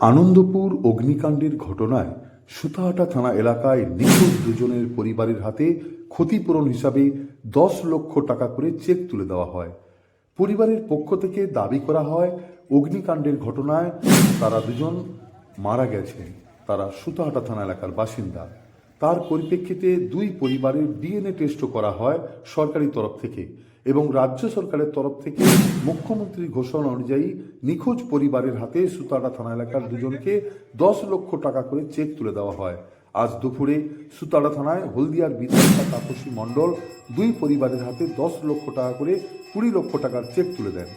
আনন্দপুর অগ্নিকাণ্ডের ঘটনায় সুতাহাটা থানা এলাকায় নিখোঁজ দুজনের পরিবারের হাতে ক্ষতিপূরণ হিসাবে দশ লক্ষ টাকা করে চেক তুলে দেওয়া হয়। পরিবারের পক্ষ থেকে দাবি করা হয়, অগ্নিকাণ্ডের ঘটনায় তারা দুজন মারা গেছে তারা সুতাহাটা থানা এলাকার বাসিন্দা। তার পরিপ্রেক্ষিতে দুই পরিবারের ডিএনএ টেস্টও করা হয় সরকারি তরফ থেকে এবং রাজ্য সরকারের তরফ থেকে মুখ্যমন্ত্রীর ঘোষণা অনুযায়ী নিখোঁজ পরিবারের হাতে সুতাড়া থানা এলাকার দুজনকে দশ লক্ষ টাকা করে চেক তুলে দেওয়া হয়। আজ দুপুরে সুতাড়া থানায় হলদিয়ার বিধায়িকা তাপসী মণ্ডল দুই পরিবারের হাতে দশ লক্ষ টাকা করে কুড়ি লক্ষ টাকার চেক তুলে দেন।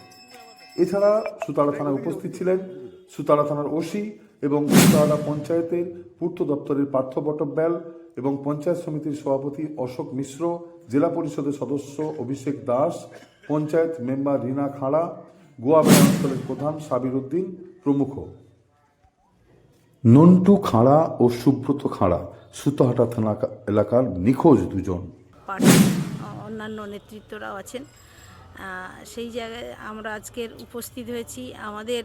এছাড়া সুতাড়া থানায় উপস্থিত ছিলেন সুতাড়া থানার ওসি এবং সুতাড়া পঞ্চায়েতের পূর্ত দপ্তরের পার্থ বটব্যাল এবং পঞ্চায়েত সমিতির সভাপতি অশোক মিশ্র, জেলা পরিষদের সদস্য অভিষেক দাস, পঞ্চায়েত মেম্বার রীনা খাড়া, গোয়া অঞ্চলের প্রধান সাবির উদ্দিন প্রমুখ। নন্টু খাড়া ও সুব্রত খাড়া, সুতাহাটা থানা এলাকার নিখোঁজ দুজন। অন্যান্য নেতৃত্বরাও আছেন। সেই জায়গায় আমরা আজকের উপস্থিত হয়েছি। আমাদের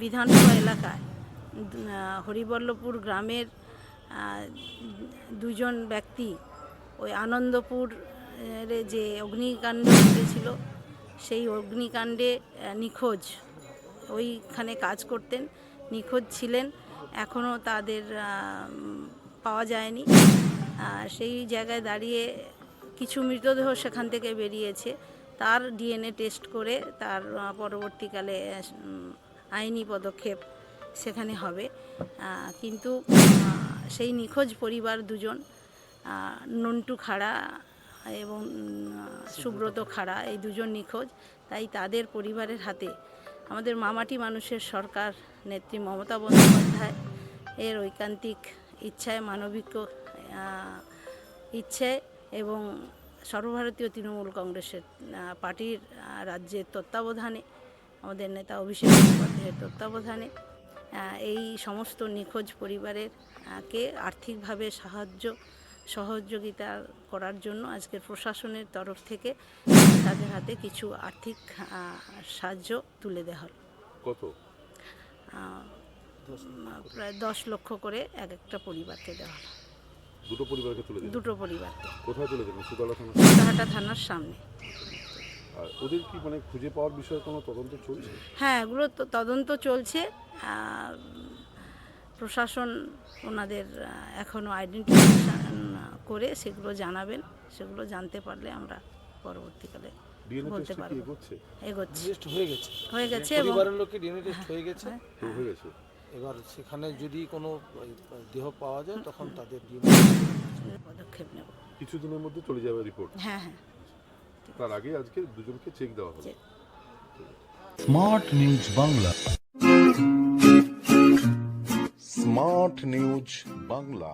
বিধানসভা এলাকায় হরিবল্লভপুর গ্রামের দুজন ব্যক্তি ওই আনন্দপুর যে অগ্নিকাণ্ড ঘটেছিল, সেই অগ্নিকাণ্ডে নিখোঁজ। ওইখানে কাজ করতেন, নিখোঁজ ছিলেন এখনও তাদের পাওয়া যায়নি। সেই জায়গায় দাঁড়িয়ে কিছু মৃতদেহ সেখান থেকে বেরিয়েছে। তার ডিএনএ টেস্ট করে তার পরবর্তীকালে আইনি পদক্ষেপ সেখানে হবে। কিন্তু সেই নিখোঁজ পরিবার দুজন নন্টু খাড়া এবং সুব্রত খাড়া এই দুজন নিখোঁজ। তাই তাদের পরিবারের হাতে আমাদের মামাটি মানুষের সরকার নেত্রী মমতা বন্দ্যোপাধ্যায় এর ঐকান্তিক ইচ্ছায় মানবিক ইচ্ছে এবং সর্বভারতীয় তৃণমূল কংগ্রেসের পার্টির রাজ্যের তত্ত্বাবধানে আমাদের নেতা অভিষেক বন্দ্যোপাধ্যায়ের তত্ত্বাবধানে এই সমস্ত নিখোঁজ পরিবারের কে আর্থিকভাবে সাহায্য সহযোগিতা করার জন্য আজকে প্রশাসনের তরফ থেকে তাদের হাতে কিছু আর্থিক সাহায্য তুলে দেওয়া হলো। কত? প্রায় দশ লক্ষ করে এক একটা পরিবারকে দেওয়া হলো। দুটো পরিবারকে তুলে দিন দুটো পরিবারকে কোথায় তুলে দেবেন সুতলা থানা কাহাটা থানার সামনে। আর ওদের কি মানে খুঁজে পাওয়ার বিষয়ে কোনো তদন্ত চলছে? হ্যাঁ এগুলো তো তদন্ত চলছে। প্রশাসন ওনাদের এখনও আইডেন্টিফিকেশান করে সেগুলো জানাবেন। সেগুলো জানতে পারলে আমরা পরবর্তীকালে বলতে পারব। এগোচ্ছে? হয়ে গেছে। হয়ে গেছে এবং পরিবারের লোকে ডিএনএ টেস্ট হয়ে। গেছে? হয়ে গেছে। এবার সেখানে যদি কোনো দেহ পাওয়া যায় তখন তাদের ডিএনএ পদক্ষেপ নেব। কিছুদিনের মধ্যে চলে যাবে রিপোর্ট হ্যাঁ হ্যাঁ। তার আগে আজকে দুজনকে চেক দেওয়া হবে। Smart news Bangla smart news Bangla